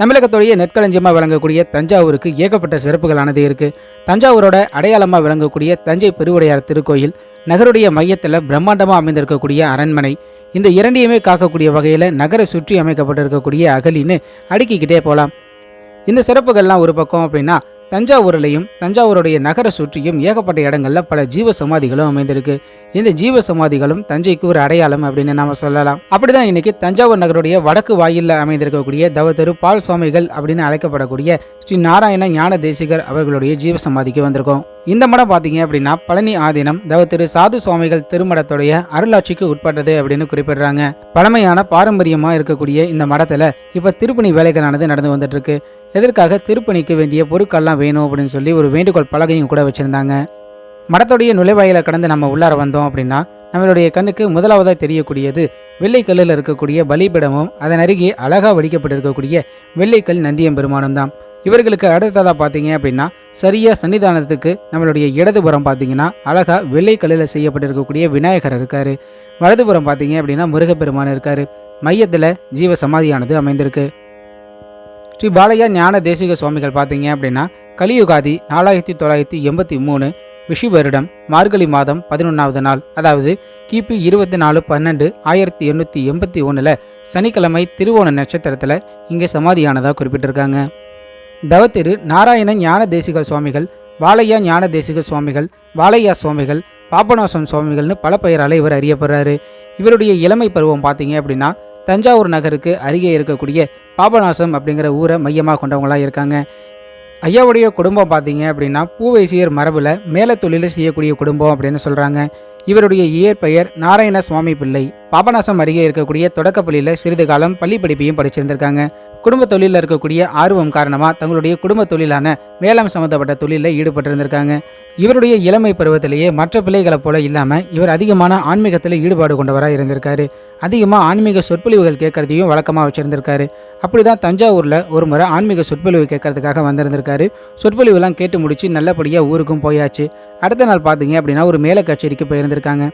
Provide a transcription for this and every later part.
தமிழகத்துடைய நெற்களஞ்சியமாக விளங்கக்கூடிய தஞ்சாவூருக்கு ஏகப்பட்ட சிறப்புகளானது இருக்கு. தஞ்சாவூரோட அடையாளமாக விளங்கக்கூடிய தஞ்சை பெருவுடையார் திருக்கோயில் நகருடைய மையத்தில் பிரம்மாண்டமாக அமைந்திருக்கக்கூடிய அரண்மனை இந்த இரண்டையுமே காக்கக்கூடிய வகையில் நகரை சுற்றி அமைக்கப்பட்டிருக்கக்கூடிய அகலின்னு அடுக்கிக்கிட்டே போகலாம் இந்த சிறப்புகள்லாம் ஒரு பக்கம் அப்படின்னா தஞ்சாவூர்லையும் தஞ்சாவூருடைய நகரை சுற்றியும் ஏகப்பட்ட இடங்களில் பல ஜீவ சமாதிகளும் அமைந்திருக்கு. இந்த ஜீவ சமாதிகளும் தஞ்சைக்கு ஒரு அடையாளம் அப்படின்னு நாம சொல்லலாம். அப்படிதான் இன்னைக்கு தஞ்சாவூர் நகருடைய வடக்கு வாயிலில் அமைந்திருக்கக்கூடிய தவதரு பால் சுவாமிகள் அப்படின்னு அழைக்கப்படக்கூடிய ஸ்ரீ நாராயண ஞான தேசிகர் அவர்களுடைய ஜீவ சமாதிக்கு வந்திருக்கோம். இந்த மடம் பார்த்தீங்க அப்படின்னா பழனி ஆதீனம் தவத்திரு சாது சுவாமிகள் திருமடத்துடைய அருளாட்சிக்கு உட்பட்டது அப்படின்னு குறிப்பிடுறாங்க. பழமையான பாரம்பரியமா இருக்கக்கூடிய இந்த மடத்துல இப்ப திருப்பணி வேலைகளானது நடந்து வந்துட்டு இருக்கு எதற்காக திருப்பணிக்கு வேண்டிய பொருட்கள்லாம் வேணும் அப்படின்னு சொல்லி ஒரு வேண்டுகோள் பலகையும் கூட வச்சிருந்தாங்க. மடத்துடைய நுழைவாயில கடந்து நம்ம உள்ளார வந்தோம் அப்படின்னா நம்மளுடைய கண்ணுக்கு முதலாவதாக தெரியக்கூடியது வெள்ளைக்கல்லில் இருக்கக்கூடிய பலிபிடமும் அதன் அருகே அழகா வடிக்கப்பட்டிருக்கக்கூடிய வெள்ளைக்கல் நந்தியம்பெருமானும் தான் இவர்களுக்கு அடுத்ததாக பார்த்தீங்க அப்படின்னா சரியா சன்னிதானத்துக்கு நம்மளுடைய இடதுபுறம் பார்த்தீங்கன்னா அழகா வெள்ளைக்கல்லில் செய்யப்பட்டிருக்கக்கூடிய விநாயகர் இருக்காரு. வலதுபுறம் பார்த்தீங்க அப்படின்னா முருகப்பெருமான் இருக்காரு. மையத்தில் ஜீவ சமாதியானது அமைந்திருக்கு. ஸ்ரீ பாலையா ஞான தேசிக சுவாமிகள் பார்த்தீங்க அப்படின்னா கலியுகாதி நாலாயிரத்தி தொள்ளாயிரத்தி எண்பத்தி மூணு விஷு வருடம் மார்கழி மாதம் பதினொன்றாவது நாள். அதாவது கிபி இருபத்தி நாலு பன்னெண்டு ஆயிரத்தி எண்ணூற்றி எண்பத்தி ஒன்றில் சனிக்கிழமை திருவோண நட்சத்திரத்தில் இங்கே சமாதியானதாக குறிப்பிட்டிருக்காங்க. தவத்திரு நாராயண ஞான தேசிக சுவாமிகள் வாலையா ஞான தேசிக சுவாமிகள் வாலையா சுவாமிகள் பாபநாசம் சுவாமிகள்னு பல பெயரால் இவர் அறியப்படுறாரு. இவருடைய இளமை பருவம் பார்த்தீங்க அப்படின்னா தஞ்சாவூர் நகருக்கு அருகே இருக்கக்கூடிய பாபநாசம் அப்படிங்கிற ஊரை மையமாக கொண்டவங்களாக இருக்காங்க. ஐயாவுடைய குடும்பம் பார்த்தீங்க அப்படின்னா பூவைசியர் மரபில் மேல தொழிலை செய்யக்கூடிய குடும்பம் அப்படின்னு சொல்கிறாங்க இவருடைய இயற்பெயர் நாராயண சுவாமி பிள்ளை. பாபநாசம் அருகே இருக்கக்கூடிய தொடக்கப்பள்ளியில் சிறிது காலம் பள்ளி படிப்பையும் படிச்சிருந்திருக்காங்க. குடும்ப தொழிலில் இருக்கக்கூடிய ஆர்வம் காரணமாக தங்களுடைய குடும்ப தொழிலான வேளாண் சம்மந்தப்பட்ட தொழிலில் ஈடுபட்டிருந்திருக்காங்க. இவருடைய இளமை பருவத்திலேயே மற்ற பிள்ளைகளை போல இல்லாமல் இவர் அதிகமான ஆன்மீகத்தில் ஈடுபாடு கொண்டவராக இருந்திருக்காரு. அதிகமாக ஆன்மீக சொற்பொழிவுகள் கேட்கறதையும் வழக்கமாக வச்சிருந்துருக்காரு. அப்படி தான் தஞ்சாவூரில் ஒரு முறை ஆன்மீக சொற்பொழிவு கேட்கறதுக்காக வந்திருந்திருக்காரு. சொற்பொழிவுலாம் கேட்டு முடித்து நல்லபடியாக ஊருக்கும் போயாச்சு. அடுத்த நாள் பார்த்தீங்க அப்படின்னா ஒரு மேல கச்சேரிக்கு போயிருந்திருக்காங்க.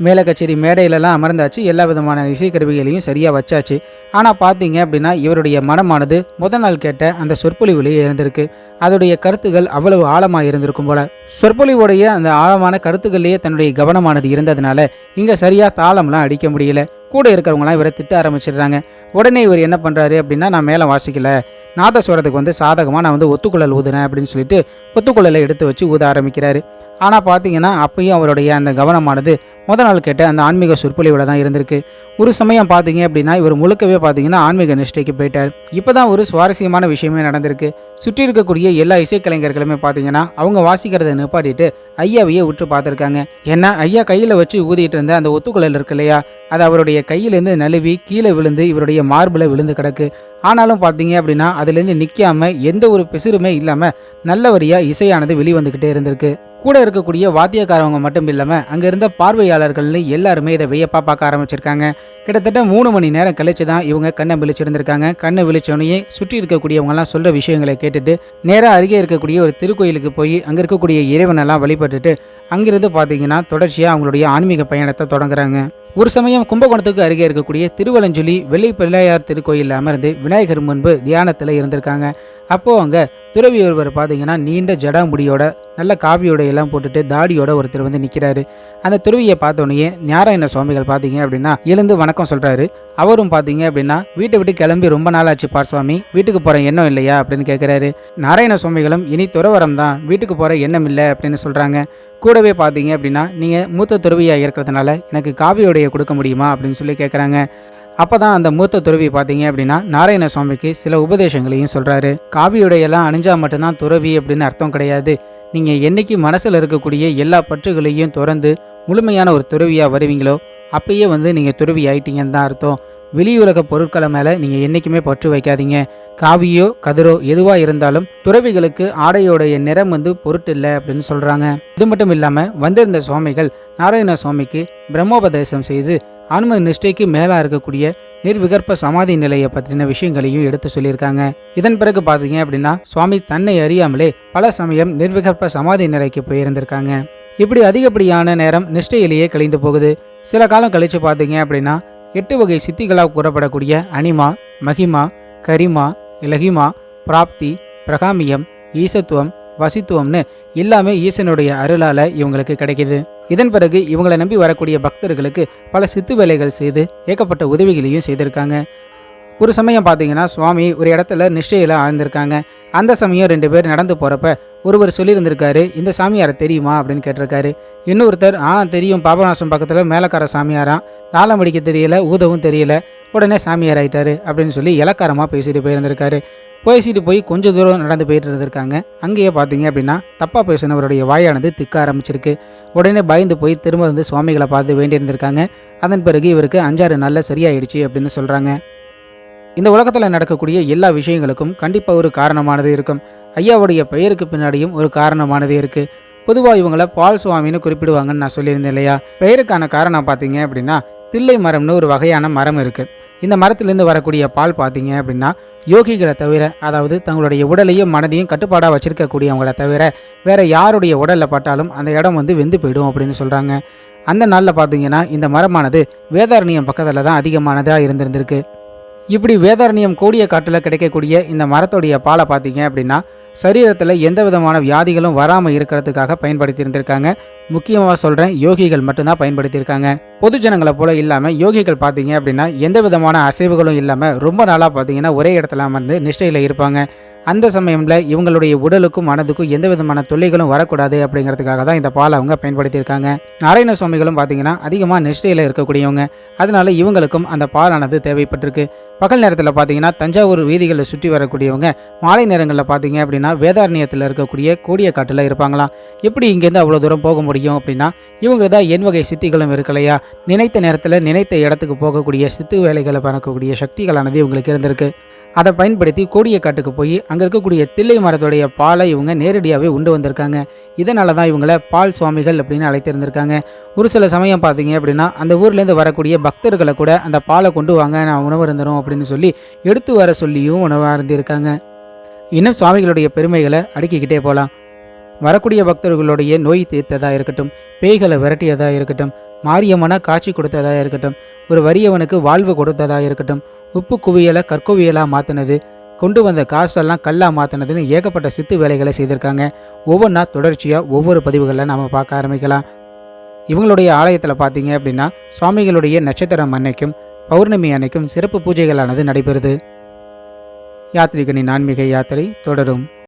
மேல கச்சேரி மேடையிலலாம் அமர்ந்தாச்சு. எல்லா விதமான இசைக்கருவிகளையும் சரியாக வச்சாச்சு. ஆனால் பார்த்தீங்க அப்படின்னா இவருடைய மனமானது முத நாள் கேட்ட அந்த சொற்பொழிவுலேயே இருந்திருக்கு. அதோடைய கருத்துகள் அவ்வளவு ஆழமாக இருந்திருக்கும் போல. சொற்பொழிவுடைய அந்த ஆழமான கருத்துக்கள்லேயே தன்னுடைய கவனமானது இருந்ததுனால இங்கே சரியாக தாளம்லாம் அடிக்க முடியல. கூட இருக்கிறவங்களாம் இவரை திட்ட ஆரம்பிச்சிடுறாங்க. உடனே இவர் என்ன பண்ணுறாரு அப்படின்னா நான் மேலே வாசிக்கல. நாதஸ்வரத்துக்கு வந்து சாதகமாக நான் வந்து ஒத்துக்குழல் ஊதுனேன் அப்படின்னு சொல்லிட்டு ஒத்துக்குழலை எடுத்து வச்சு ஊத ஆரம்பிக்கிறாரு. ஆனால் பார்த்தீங்கன்னா அப்பயும் அவருடைய அந்த கவனமானது முத நாள் கேட்ட அந்த ஆன்மீக சொற்பொழிவில் தான் இருந்திருக்கு. ஒரு சமயம் பார்த்தீங்க அப்படின்னா இவர் முழுக்கவே பார்த்தீங்கன்னா ஆன்மீக நிஷ்டைக்கு போயிட்டார். இப்போ தான் ஒரு சுவாரஸ்யமான விஷயமே நடந்திருக்கு. சுற்றி இருக்கக்கூடிய எல்லா இசைக்கலைஞர்களுமே பார்த்தீங்கன்னா அவங்க வாசிக்கிறத நிப்பாட்டிட்டு ஐயாவையே உற்று பார்த்துருக்காங்க. ஏன்னா ஐயா கையில் வச்சு ஊதிட்டு இருந்த அந்த ஒத்துக்குழல் இருக்கு இல்லையா? அது அவருடைய கையிலேருந்து நழுவி கீழே விழுந்து இவருடைய மார்பில் விழுந்து கிடக்கு. ஆனாலும் பார்த்தீங்க அப்படின்னா அதுலேருந்து நிற்காம எந்த ஒரு பிசிறுமே இல்லாமல் நல்லபடியாக இசையானது வெளிவந்துக்கிட்டே இருந்திருக்கு. கூட இருக்கக்கூடிய வாத்தியக்காரவங்க மட்டும் இல்லாமல் அங்கே இருந்த பார்வையாளர்கள்னு எல்லாருமே இதை வியப்பாக பார்க்க ஆரம்பிச்சிருக்காங்க. கிட்டத்தட்ட மூணு மணி நேரம் கழிச்சு தான் இவங்க கண்ணை விழிச்சிருந்திருக்காங்க. கண்ணை விழிச்சோடனே சுற்றி இருக்கக்கூடியவங்கலாம் சொல்கிற விஷயங்களை கேட்டுட்டு நேராக அருகே இருக்கக்கூடிய ஒரு திருக்கோயிலுக்கு போய் அங்கே இருக்கக்கூடிய இறைவனெல்லாம் வழிபட்டுட்டு அங்கிருந்து பார்த்தீங்கன்னா தொடர்ச்சியாக அவங்களுடைய ஆன்மீக பயணத்தை தொடங்குறாங்க. ஒரு சமயம் கும்பகோணத்துக்கு அருகே இருக்கக்கூடிய திருவலஞ்சொலி வெள்ளை பிள்ளையார் திருக்கோயிலில் அமர்ந்து விநாயகர் முன்பு தியானத்தில் இருந்திருக்காங்க. அப்போது அங்கே துறவி ஒருவர் பார்த்தீங்கன்னா நீண்ட ஜடாமுடியோட நல்ல காவியோட எல்லாம் போட்டுட்டு தாடியோட ஒருத்தர் வந்து நிற்கிறாரு அந்த துறவியை பார்த்தோன்னே நாராயண சுவாமிகள் பார்த்தீங்க அப்படின்னா எழுந்து வணக்கம் சொல்கிறாரு அவரும் பார்த்தீங்க அப்படின்னா வீட்டை விட்டு கிளம்பி ரொம்ப நாள் ஆச்சு பார் சுவாமி. வீட்டுக்கு போகிற எண்ணம் இல்லையா? அப்படின்னு கேட்குறாரு நாராயண சுவாமிகளும் இனி துறவரம் தான். வீட்டுக்கு போகிற எண்ணம் இல்லை. அப்படின்னு சொல்கிறாங்க கூடவே பார்த்தீங்க அப்படின்னா நீங்கள் மூத்த துறவியாக இருக்கிறதுனால எனக்கு காவியோடைய கொடுக்க முடியுமா? அப்படின்னு சொல்லி கேட்குறாங்க அப்போ தான் அந்த மூத்த துறவி பார்த்தீங்க அப்படின்னா நாராயண சுவாமிக்கு சில உபதேசங்களையும் சொல்கிறாரு காவியுடையெல்லாம் அணிஞ்சா மட்டும்தான் துறவி அப்படின்னு அர்த்தம் கிடையாது. நீங்கள் என்னைக்கு மனசில் இருக்கக்கூடிய எல்லா பற்றுகளையும் திறந்து முழுமையான ஒரு துறவியாக வருவீங்களோ அப்பயே வந்து நீங்கள் துறவி ஆயிட்டீங்கன்னு தான் அர்த்தம். வெளியுலக பொருட்களை மேலே நீங்கள் என்றைக்குமே பற்று வைக்காதீங்க. காவியோ கதிரோ எதுவாக இருந்தாலும் துறவிகளுக்கு ஆடையோடைய நிறம் வந்து பொருட்டில்லை அப்படின்னு சொல்கிறாங்க இது மட்டும் இல்லாமல் வந்திருந்த சுவாமிகள் நாராயண சுவாமிக்கு பிரம்மோபதேசம் செய்து ஆன்ம நிஷ்டைக்கு மேலாக இருக்கக்கூடிய நிர்விகற்ப சமாதி நிலையை பற்றின விஷயங்களையும் எடுத்து சொல்லியிருக்காங்க. இதன் பிறகு பார்த்தீங்க அப்படின்னா சுவாமி தன்னை அறியாமலே பல சமயம் நிர்விகற்ப சமாதி நிலைக்கு போயிருந்திருக்காங்க. இப்படி அதிகப்படியான நேரம் நிஷ்டையிலேயே கழிந்து போகுது. சில காலம் கழிச்சு பார்த்தீங்க அப்படின்னா எட்டு வகை சித்திகளாக கூறப்படக்கூடிய அனிமா மகிமா கரிமா இலகிமா பிராப்தி பிரகாமியம் ஈசத்துவம் வசித்துவம்னு எல்லாமே ஈசனுடைய அருளால் இவங்களுக்கு கிடைக்குது. இதன் பிறகு இவங்களை நம்பி வரக்கூடிய பக்தர்களுக்கு பல சித்து வேலைகள் செய்து ஏகப்பட்ட உதவிகளையும் செய்திருக்காங்க. ஒரு சமயம் பார்த்தீங்கன்னா சுவாமி ஒரு இடத்துல நிஷ்டையில் ஆழ்ந்திருக்காங்க. அந்த சமயம் ரெண்டு பேர் நடந்து போகிறப்ப ஒருவர் சொல்லியிருந்திருக்காரு இந்த சாமியாரை தெரியுமா? அப்படின்னு கேட்டிருக்காரு. இன்னொருத்தர் ஆ தெரியும். பாபநாசம் பக்கத்தில் மேலக்கார சாமியாராம். தாளம் அடிக்க தெரியல ஊதவும் தெரியல. உடனே சாமியார் ஆயிட்டாரு அப்படின்னு சொல்லி இலக்காரமாக பேசிட்டு போயிருந்திருக்காரு. பேசிட்டு போய் கொஞ்சம் தூரம் நடந்து போயிட்டு இருந்திருக்காங்க. அங்கேயே பார்த்தீங்க அப்படின்னா தப்பாக பேசினவருடைய வாயானது திக்க ஆரம்பிச்சிருக்கு. உடனே பயந்து போய் திரும்ப வந்து சுவாமிகளை பார்த்து வேண்டியிருந்திருக்காங்க. அதன் பிறகு இவருக்கு அஞ்சாறு நாளில் சரியாயிடுச்சு அப்படின்னு சொல்கிறாங்க இந்த உலகத்தில் நடக்கக்கூடிய எல்லா விஷயங்களுக்கும் கண்டிப்பாக ஒரு காரணமானது இருக்கும். ஐயாவுடைய பெயருக்கு பின்னாடியும் ஒரு காரணமானது இருக்குது பொதுவாக இவங்களை பால் சுவாமின்னு குறிப்பிடுவாங்கன்னு நான் சொல்லியிருந்தேன் இல்லையா? பெயருக்கான காரணம் பார்த்தீங்க அப்படின்னா தில்லை மரம்னு ஒரு வகையான மரம் இருக்குது இந்த மரத்திலிருந்து வரக்கூடிய பால் பார்த்தீங்க அப்படின்னா யோகிகளை தவிர அதாவது தங்களுடைய உடலையும் மனதையும் கட்டுப்பாடாக வச்சிருக்கக்கூடியவங்களை தவிர வேற யாருடைய உடலில் பட்டாலும் அந்த இடம் வந்து வெந்து போயிடும் அப்படின்னு சொல்கிறாங்க அந்த நாளில் பார்த்தீங்கன்னா இந்த மரமானது வேதாரண்யம் பக்கத்தில் தான் அதிகமானதாக இருந்திருந்திருக்கு. இப்படி வேதாரண்யம் கூடிய காட்டில் கிடைக்கக்கூடிய இந்த மரத்துடைய பாலை பார்த்தீங்க அப்படின்னா சரீரத்தில் எந்த விதமான வியாதிகளும் வராமல் இருக்கிறதுக்காக பயன்படுத்தி இருந்திருக்காங்க முக்கியமாக சொல்கிறேன் யோகிகள் மட்டும்தான் பயன்படுத்தியிருக்காங்க. பொது ஜனங்களை போல இல்லாமல் யோகிகள் பார்த்தீங்க அப்படின்னா எந்த விதமான அசைவுகளும் இல்லாமல் ரொம்ப நாளாக பார்த்தீங்கன்னா ஒரே இடத்துல அமர்ந்து நிஷ்டையில் இருப்பாங்க. அந்த சமயத்தில் இவங்களுடைய உடலுக்கும் மனதுக்கும் எந்த விதமான தொல்லைகளும் வரக்கூடாது அப்படிங்கிறதுக்காக தான் இந்த பாலை அவங்க பயன்படுத்தியிருக்காங்க. நாராயண சுவாமிகளும் பார்த்தீங்கன்னா அதிகமாக நிஷ்டையில் இருக்கக்கூடியவங்க. அதனால இவங்களுக்கும் அந்த பாலானது தேவைப்பட்டிருக்கு. பகல் நேரத்தில் பார்த்தீங்கன்னா தஞ்சாவூர் வீதிகளில் சுற்றி வரக்கூடியவங்க மாலை நேரங்களில் பார்த்தீங்க அப்படின்னா வேதாரண்யத்தில் இருக்கக்கூடிய கோடியக்காட்டில் இருப்பாங்களாம். எப்படி இங்கேருந்து அவ்வளோ தூரம் போக முடியும் அப்படின்னா இவங்க தான் என் வகை சித்திகளும் இருக்கலையா? நினைத்த நேரத்தில் நினைத்த இடத்துக்கு போகக்கூடிய சித்து வேலைகளை பார்க்கக்கூடிய சக்திகளானது இவங்களுக்கு இருந்திருக்கு. அதை பயன்படுத்தி கோடியக்காட்டுக்கு போய் அங்கே இருக்கக்கூடிய தில்லை மரத்துடைய பாலை இவங்க நேரடியாகவே உண்டு வந்திருக்காங்க. இதனால தான் இவங்களை பால் சுவாமிகள் அப்படின்னு அழைத்திருந்திருக்காங்க. ஒரு சில சமயம் பார்த்தீங்க அப்படின்னா அந்த ஊர்லேருந்து வரக்கூடிய பக்தர்களை கூட அந்த பாலை கொண்டு வாங்க நான் உணவு இருந்தரும் அப்படின்னு சொல்லி எடுத்து வர சொல்லியும் உணவாக இருந்திருக்காங்க. இன்னும் சுவாமிகளுடைய பெருமைகளை அடுக்கிக்கிட்டே போகலாம் வரக்கூடிய பக்தர்களுடைய நோய் தீர்த்ததாக இருக்கட்டும் பேய்களை விரட்டியதாக இருக்கட்டும் மாரியம்மனை காட்சி கொடுத்ததாக இருக்கட்டும் ஒரு வறியவனுக்கு வாழ்வு கொடுத்ததாக இருக்கட்டும் உப்பு குவியலை கற்குவியலாக மாற்றினது கொண்டு வந்த காசெல்லாம் கல்லா மாற்றினதுன்னு ஏகப்பட்ட சித்து வேலைகளை செய்திருக்காங்க. ஒவ்வொன்றா தொடர்ச்சியாக ஒவ்வொரு பதிவுகளில் நாம் பார்க்க ஆரம்பிக்கலாம். இவங்களுடைய ஆலயத்தில் பார்த்தீங்க அப்படின்னா சுவாமிகளுடைய நட்சத்திரம் அன்னைக்கும் பௌர்ணமி அன்னைக்கும் சிறப்பு பூஜைகளானது நடைபெறுது. யாத்ரிகனின் ஆன்மீக யாத்திரை தொடரும்.